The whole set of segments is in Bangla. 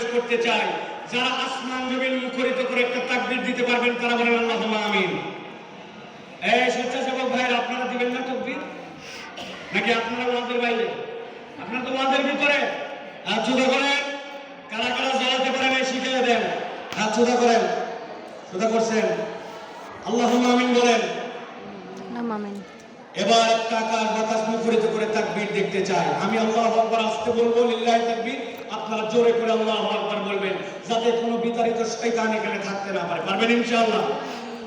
প্রবেশ করতে চাই যারা আসমান জমিন মুখরিত করে একটা তাকবীর দিতে পারবেন, তারা বলেন, আল্লাহুম্মা আমিন। এই স্বেচ্ছাসেবক ভাইয়ের, আপনারা দিবেন না তাকবীর? নাকি আপনারা ওয়াজের বাইরে? আপনারা তো ওয়াজের ভিতরে। হাত জুদা করেন কারা কারা জ্বালাতে পারেন, এই শিখিয়ে দেন। হাত জুদা করেন জুদা করছেন। আল্লাহুম্মা আমিন বলেন। না মামেন এবার আকাশ বাতাস মুখরিত করে তাকবীর দেখতে চাই। আমি আল্লাহ আকবার আসতে বলব, লিল্লাহি তাকবীর। আপনারা জোরে করে আল্লাহ আকবার বলবেন, যাতে কোনো বিতাড়িত শয়তান এখানে থাকতে না পারে। পারবেন ইনশাআল্লাহ?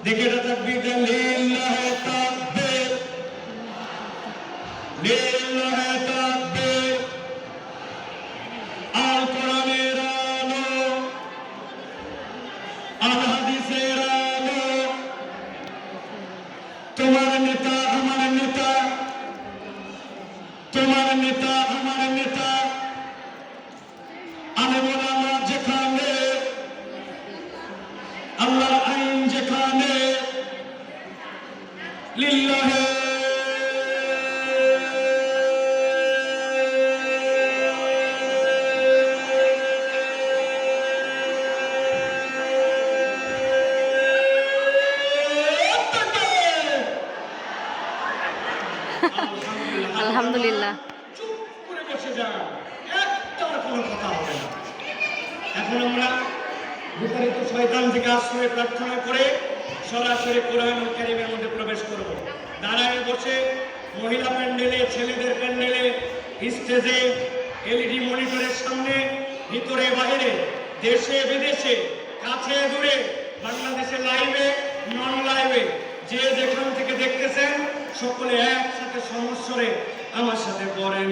দেখে এটা তাকবীর দেন, লিল্লাহি তাকবীর। লিল্লাহি নেতা আমার নেতা। আলেমুল আমার যেখানে আল্লাহর আইন যেখানে লিল্লাহে এখন আমরা বিতাড়িত শয়তান থেকে আশ্রয় প্রার্থনা করে সরাসরি কোরআন কারিমের মধ্যে প্রবেশ করব। দাঁড়ায় বসে মহিলা প্যান্ডেলে, ছেলেদের প্যান্ডেলে, স্টেজে, এলইডি মনিটরের সামনে, ভিতরে বাইরে দেশে, বিদেশে, কাছে, দূরে, বাংলাদেশে লাইভে নন লাইভে যে যেখান থেকে দেখতেছেন, সকলে একসাথে সমস্বরে আমার সাথে পড়েন।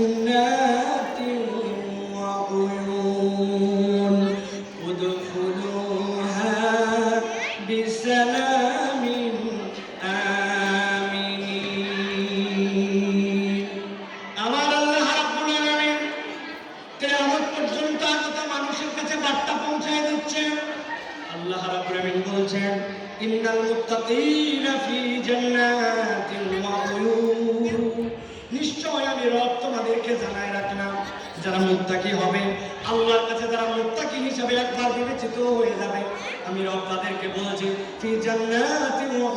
আল্লাহ রাব্বুল আলামিন বলছেন, ইন্নাল মুত্তাকিনা ফি জান্নাতিন ওয়া নিশ্চয় আমি রব তোমাদেরকে জানায় রাখলাম, যারা মুত্তাকি হবে। আল্লাহর কাছে যারা মুত্তাকি হিসেবে একবার বিবেচিত হয়ে যাবে, আমি রব তাদেরকে বলছি, ফি জান্নাতিন ওয়া